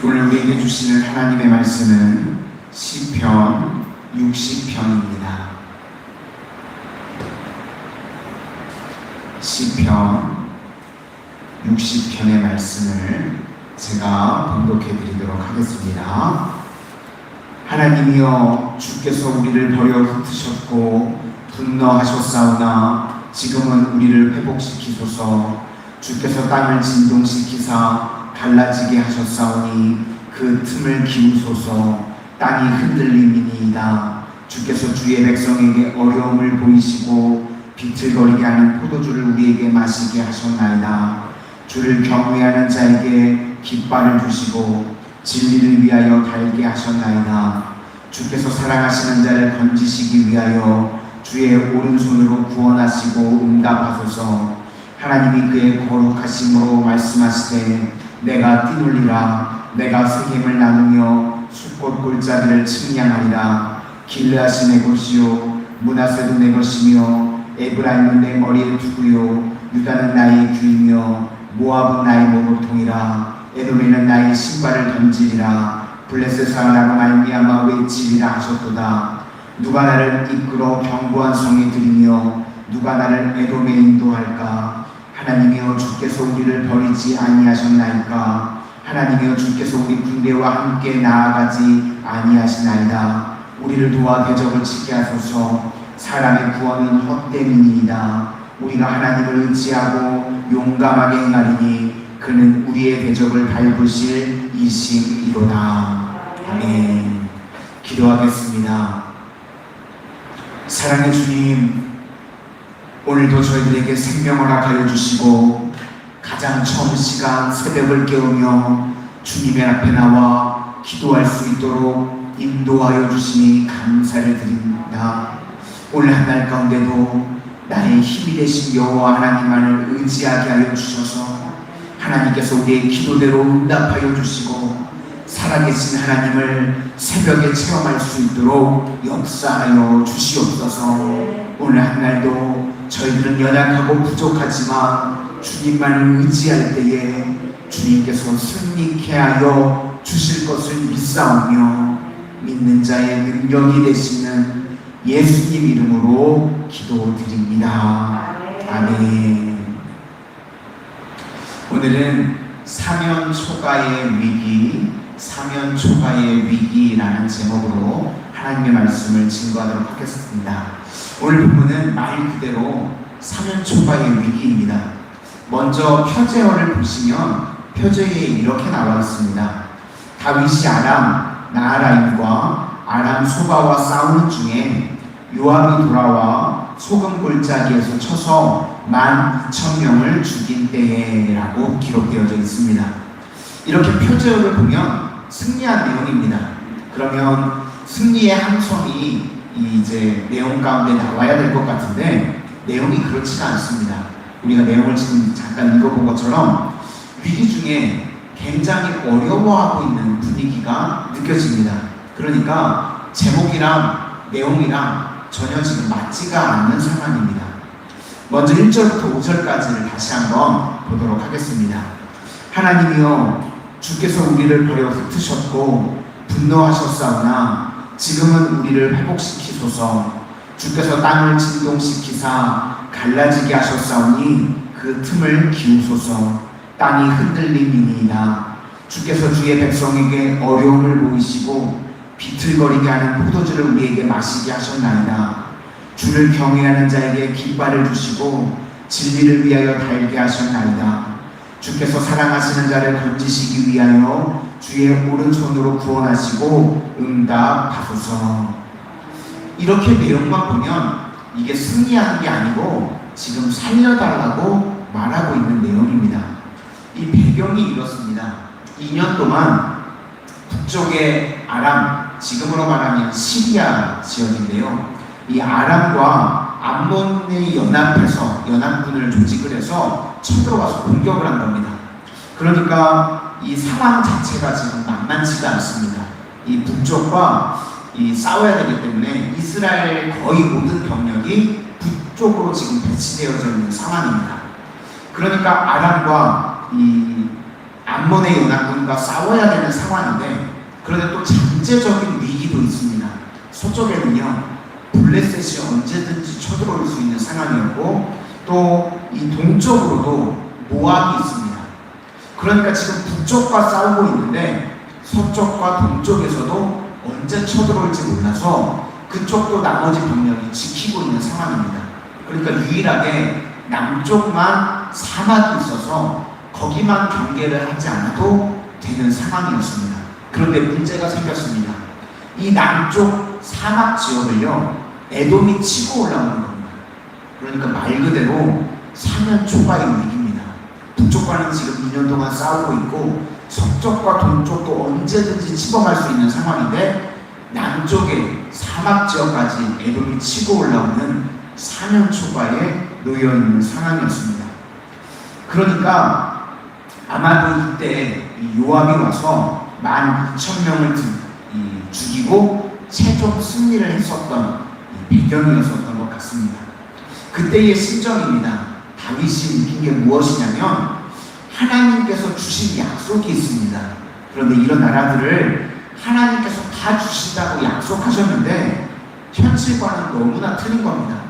오늘 우리에게 주시는 하나님의 말씀은 시편 60편입니다. 시편 60편의 말씀을 제가 봉독해 드리도록 하겠습니다. 하나님이여 주께서 우리를 버려 흩으셨고 분노하셨사오나 지금은 우리를 회복시키소서 주께서 땅을 진동시키사 갈라지게 하셨사오니 그 틈을 기우소서. 땅이 흔들림이니이다. 주께서 주의 백성에게 어려움을 보이시고 비틀거리게 하는 포도주를 우리에게 마시게 하셨나이다. 주를 경외하는 자에게 깃발을 주시고 진리를 위하여 달게 하셨나이다. 주께서 사랑하시는 자를 건지시기 위하여 주의 오른손으로 구원하시고 응답하소서. 하나님이 그의 거룩하심으로 말씀하시되 내가 뛰놀리라. 내가 세겜을 나누며 숲꽃 골짜기를 측량하리라. 길르하시 내 것이요 문하세도 내 것이며 에브라임은 내 머리에 두고요 유다는 나의 귀이며 모압은 나의 모로통이라. 에돔에는 나의 신발을 던지리라. 블레셋 사람을 말미암아 외치리라 하셨도다. 누가 나를 이끌어 견고한 성에 들이며 누가 나를 에돔에 인도할까 하나님이여 주께서 우리를 버리지 아니하셨나이까? 하나님이여 주께서 우리 군대와 함께 나아가지 아니하시나이다. 우리를 도와 대적을 치게 하소서. 사람의 구원은 헛됨이니이다. 우리가 하나님을 의지하고 용감하게 행하리니 그는 우리의 대적을 밟으실 이심이로다. 아멘. 기도하겠습니다. 사랑의 주님 오늘도 저희들에게 생명을 허락하여 주시고 가장 처음 시간 새벽을 깨우며 주님의 앞에 나와 기도할 수 있도록 인도하여 주시니 감사를 드립니다. 오늘 한 날 가운데도 나의 힘이 되신 여호와 하나님만을 의지하게 하여 주셔서 하나님께서 우리의 기도대로 응답하여 주시고 살아계신 하나님을 새벽에 체험할 수 있도록 역사하여 주시옵소서 오늘 한 날도 저희들은 연약하고 부족하지만 주님만을 의지할 때에 주님께서 승리케 하여 주실 것을 믿사오며 믿는 자의 능력이 되시는 예수님 이름으로 기도드립니다. 아멘. 오늘은 사면 초가의 위기, 사면 초가의 위기라는 제목으로 하나님의 말씀을 증거하도록 하겠습니다. 오늘 본문은 말 그대로 사면 초가의 위기입니다. 먼저 표제어를 보시면 표제에 이렇게 나와 있습니다. 다윗이 아람 나아라임과 아람 소바와 싸우는 중에 요압이 돌아와 소금 골짜기에서 쳐서 만 2천 명을 죽인 때에라고 기록되어져 있습니다. 이렇게 표제어를 보면 승리한 내용입니다. 그러면 승리의 함성이 이제 내용 가운데 나와야 될 것 같은데 내용이 그렇지가 않습니다. 우리가 내용을 지금 잠깐 읽어본 것처럼 위기 중에 굉장히 어려워하고 있는 분위기가 느껴집니다. 그러니까 제목이랑 내용이랑 전혀 지금 맞지가 않는 상황입니다. 먼저 1절부터 5절까지를 다시 한번 보도록 하겠습니다. 하나님이여 주께서 우리를 버려 흩으셨고 분노하셨사오나 지금은 우리를 회복시키소서. 주께서 땅을 진동시키사 갈라지게 하셨사오니 그 틈을 기우소서. 땅이 흔들림이니이다. 주께서 주의 백성에게 어려움을 보이시고 비틀거리게 하는 포도주를 우리에게 마시게 하셨나이다. 주를 경외하는 자에게 깃발을 주시고 진리를 위하여 달게 하셨나이다. 주께서 사랑하시는 자를 건지시기 위하여 주의 오른손으로 구원하시고 응답하소서. 이렇게 내용만 보면 이게 승리하는 게 아니고 지금 살려달라고 말하고 있는 내용입니다. 이 배경이 이렇습니다. 2년 동안 북쪽의 아람, 지금으로 말하면 시리아 지역인데요. 이 아람과 암몬이 연합해서 연합군을 조직을 해서 쳐들어와서 공격을 한 겁니다. 그러니까 이 상황 자체가 지금 만만치가 않습니다. 이 북쪽과 이 싸워야 되기 때문에 이스라엘 거의 모든 병력이 북쪽으로 지금 배치되어져 있는 상황입니다. 그러니까 아람과 이 암몬의 연합군과 싸워야 되는 상황인데 그런데 또 잠재적인 위기도 있습니다. 서쪽에는요 블레셋이 언제든지 쳐들어올 수 있는 상황이었고 또 이 동쪽으로도 모압이 있습니다. 그러니까 지금 북쪽과 싸우고 있는데 서쪽과 동쪽에서도 언제 쳐들어올지 몰라서 그쪽도 나머지 병력이 지키고 있는 상황입니다. 그러니까 유일하게 남쪽만 사막이 있어서 거기만 경계를 하지 않아도 되는 상황이었습니다. 그런데 문제가 생겼습니다. 이 남쪽 사막 지역을요, 에돔이 치고 올라오는 겁니다. 그러니까 말 그대로 사면 초과의 위기입니다. 북쪽과는 지금 2년 동안 싸우고 있고, 서쪽과 동쪽도 언제든지 침범할 수 있는 상황인데, 남쪽에 사막 지역까지 에돔이 치고 올라오는 사면 초과에 놓여 있는 상황이었습니다. 그러니까 아마도 이때 이 요압이 와서 만 2천 명을 죽이고 최종 승리를 했었던 배경이었었던 것 같습니다. 그때의 심정입니다. 다윗이 느낀 게 무엇이냐면 하나님께서 주신 약속이 있습니다. 그런데 이런 나라들을 하나님께서 다 주신다고 약속하셨는데 현실과는 너무나 틀린 겁니다.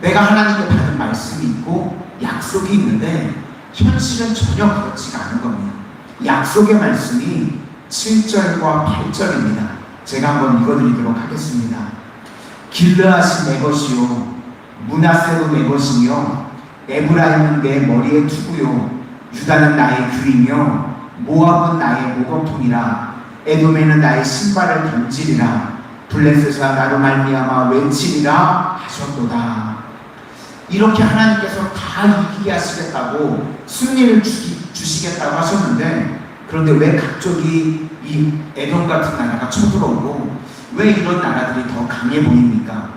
내가 하나님께 받은 말씀이 있고 약속이 있는데 현실은 전혀 그렇지가 않은 겁니다. 약속의 말씀이 7절과 8절입니다. 제가 한번 읽어드리도록 하겠습니다. 길르앗이 내 것이요 문하세도 내 것이며 에브라임은 내 머리의 투구요. 유다는 나의 규이며 모압은 나의 모범통이라. 에돔에는 나의 신발을 던지리라. 블레셋아 나로 말미암아 외치리라 하셨도다. 이렇게 하나님께서 다 이기게 하시겠다고 승리를 주기, 주시겠다고 하셨는데 그런데 왜 갑자기 이 에돔 같은 나라가 쳐들어오고 왜 이런 나라들이 더 강해 보입니까?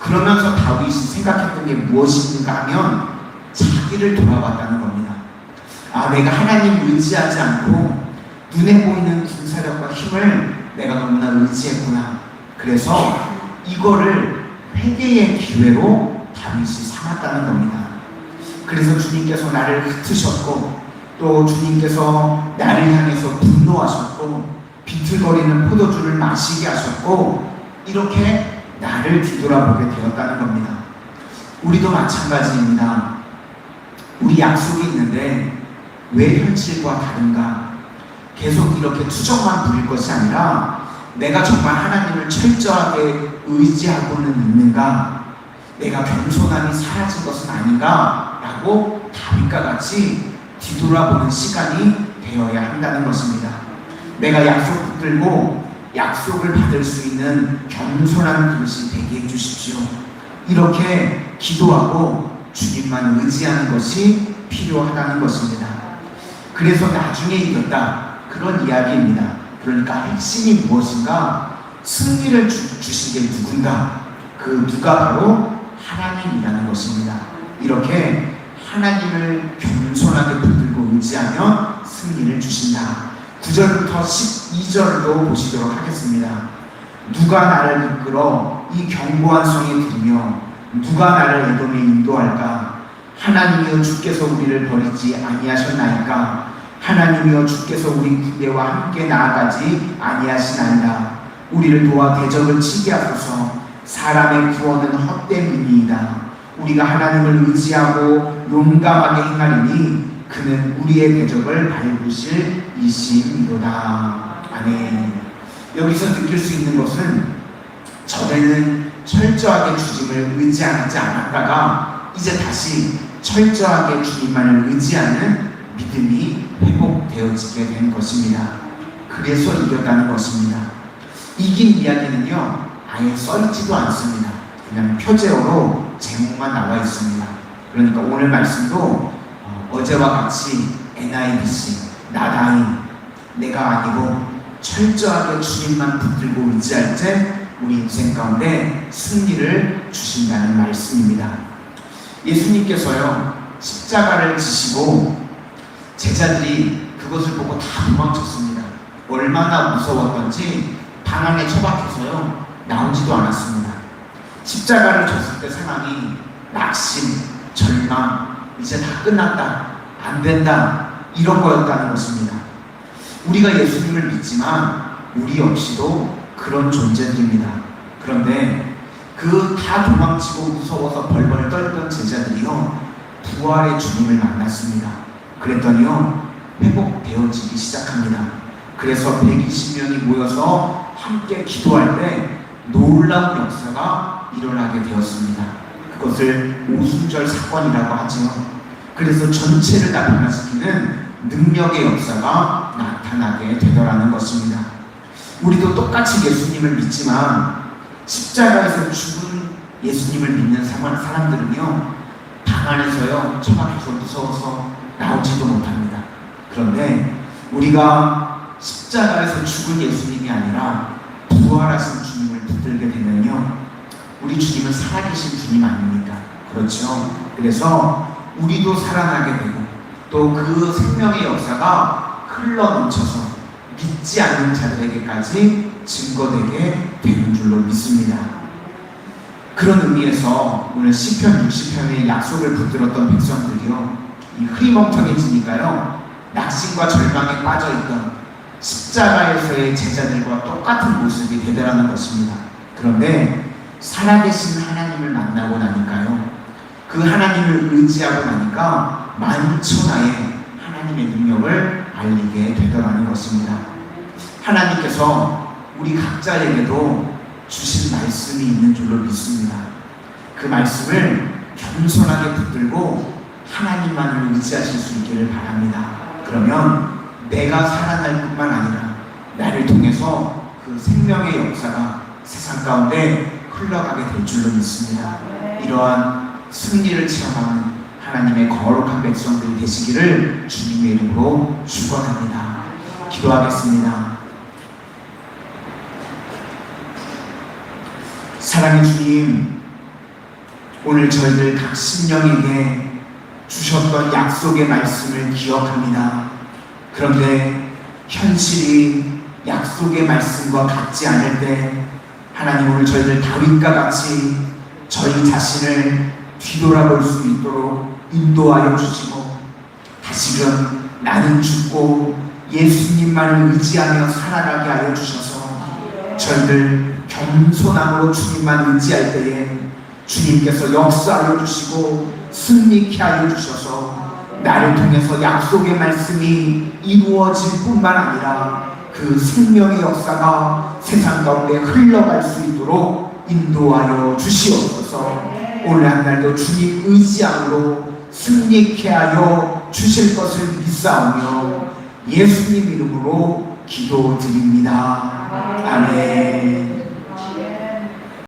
그러면서 다윗이 생각했던 게 무엇인가 하면 자기를 돌아봤다는 겁니다. 아, 내가 하나님 의지하지 않고 눈에 보이는 군사력과 힘을 내가 너무나 의지했구나. 그래서 이거를 회개의 기회로 다윗이 삼았다는 겁니다. 그래서 주님께서 나를 흩으셨고 또 주님께서 나를 향해서 분노하셨고 비틀거리는 포도주를 마시게 하셨고 이렇게 나를 뒤돌아보게 되었다는 겁니다. 우리도 마찬가지입니다. 우리 약속이 있는데 왜 현실과 다른가? 계속 이렇게 투정만 부릴 것이 아니라 내가 정말 하나님을 철저하게 의지하고는 있는가? 내가 겸손함이 사라진 것은 아닌가? 라고 다윗과 같이 뒤돌아보는 시간이 되어야 한다는 것입니다. 내가 약속 붙들고 약속을 받을 수 있는 겸손한 그릇이 되게 해주십시오. 이렇게 기도하고 주님만 의지하는 것이 필요하다는 것입니다. 그래서 나중에 이겼다. 그런 이야기입니다. 그러니까 핵심이 무엇인가? 승리를 주, 주신 게 누군가? 그 누가 바로 하나님이라는 것입니다. 이렇게 하나님을 겸손하게 붙들고 의지하면 승리를 주신다. 9절부터 12절도 보시도록 하겠습니다. 누가 나를 이끌어 이 경고한 성에 두며 누가 나를 에돔에 인도할까? 하나님이여 주께서 우리를 버리지 아니하셨나이까? 하나님이여 주께서 우리 군대와 함께 나아가지 아니하시나이다. 우리를 도와 대적을 치게 하소서. 사람의 구원은 헛됨이니이다. 우리가 하나님을 의지하고 용감하게 행하리니 그는 우리의 대적을 밟으실 이심이로다. 아멘. 여기서 느낄 수 있는 것은 전에는 철저하게 주님을 의지하지 않았다가 이제 다시 철저하게 주님만을 의지하는 믿음이 회복되어지게 된 것입니다. 그래서 이겼다는 것입니다. 이긴 이야기는요, 아예 써있지도 않습니다. 그냥 표제어로 제목만 나와 있습니다. 그러니까 오늘 말씀도 어, 제와 같이 NIBC, 나다이, 내가 아니고 철저하게 주님만 붙들고 의지할 때 우리 인생 가운데 승리를 주신다는 말씀입니다. 예수님께서요, 십자가를 지시고 제자들이 그것을 보고 다 도망쳤습니다. 얼마나 무서웠던지 방 안에 처박혀서요, 나오지도 않았습니다. 십자가를 졌을 때 상황이 낙심, 절망, 이제 다 끝났다, 안 된다, 이런 거였다는 것입니다. 우리가 예수님을 믿지만 우리 역시도 그런 존재들입니다. 그런데 그 다 도망치고 무서워서 벌벌 떨던 제자들이요 부활의 주님을 만났습니다. 그랬더니요 회복되어지기 시작합니다. 그래서 120명이 모여서 함께 기도할 때 놀라운 역사가 일어나게 되었습니다. 그것을 오순절 사건이라고 하지요. 그래서 전체를 다 변화시키는 능력의 역사가 나타나게 되더라는 것입니다. 우리도 똑같이 예수님을 믿지만 십자가에서 죽은 예수님을 믿는 사람- 사람들은요 방 안에서요 처박혀서 무서워서 나오지도 못합니다. 그런데 우리가 십자가에서 죽은 예수님이 아니라 부활하신 주님을 붙들게 되면요 우리 주님은 살아계신 주님 아닙니까? 그렇죠. 그래서 우리도 살아나게 되고 또 그 생명의 역사가 흘러 넘쳐서 믿지 않는 자들에게까지 증거되게 되는 줄로 믿습니다. 그런 의미에서 오늘 시편 60편의 약속을 붙들었던 백성들이요 이 흐리멍텅해지니까요 낙심과 절망에 빠져있던 십자가에서의 제자들과 똑같은 모습이 되더라는 것입니다. 그런데 살아계신 하나님을 만나고 나니까요 그 하나님을 의지하고 나니까 만천하에 하나님의 능력을 알리게 되더라는 것입니다. 하나님께서 우리 각자에게도 주신 말씀이 있는 줄로 믿습니다. 그 말씀을 겸손하게 붙들고 하나님만을 의지하실 수 있기를 바랍니다. 그러면 내가 살아날 뿐만 아니라 나를 통해서 그 생명의 역사가 세상 가운데 흘러가게 될 줄로 믿습니다. 이러한 승리를 체험하는 하나님의 거룩한 백성들이 되시기를 주님의 이름으로 축원합니다. 기도하겠습니다. 사랑의 주님, 오늘 저희들 각 신령에게 주셨던 약속의 말씀을 기억합니다. 그런데 현실이 약속의 말씀과 같지 않을 때 하나님 오늘 저희들 다윗과 같이 저희 자신을 뒤돌아볼 수 있도록 인도하여 주시고 다시금 나는 죽고 예수님만을 의지하며 살아가게 하여 주셔서 저희들 겸손함으로 주님만 의지할 때에 주님께서 역사하여 주시고 승리케 하여 주셔서 나를 통해서 약속의 말씀이 이루어질 뿐만 아니라 그 생명의 역사가 세상 가운데 흘러갈 수 있도록 인도하여 주시옵소서. 오늘 한 날도 주님 의지함으로 승리케 하여 주실 것을 믿사오며 예수님 이름으로 기도드립니다. 아멘.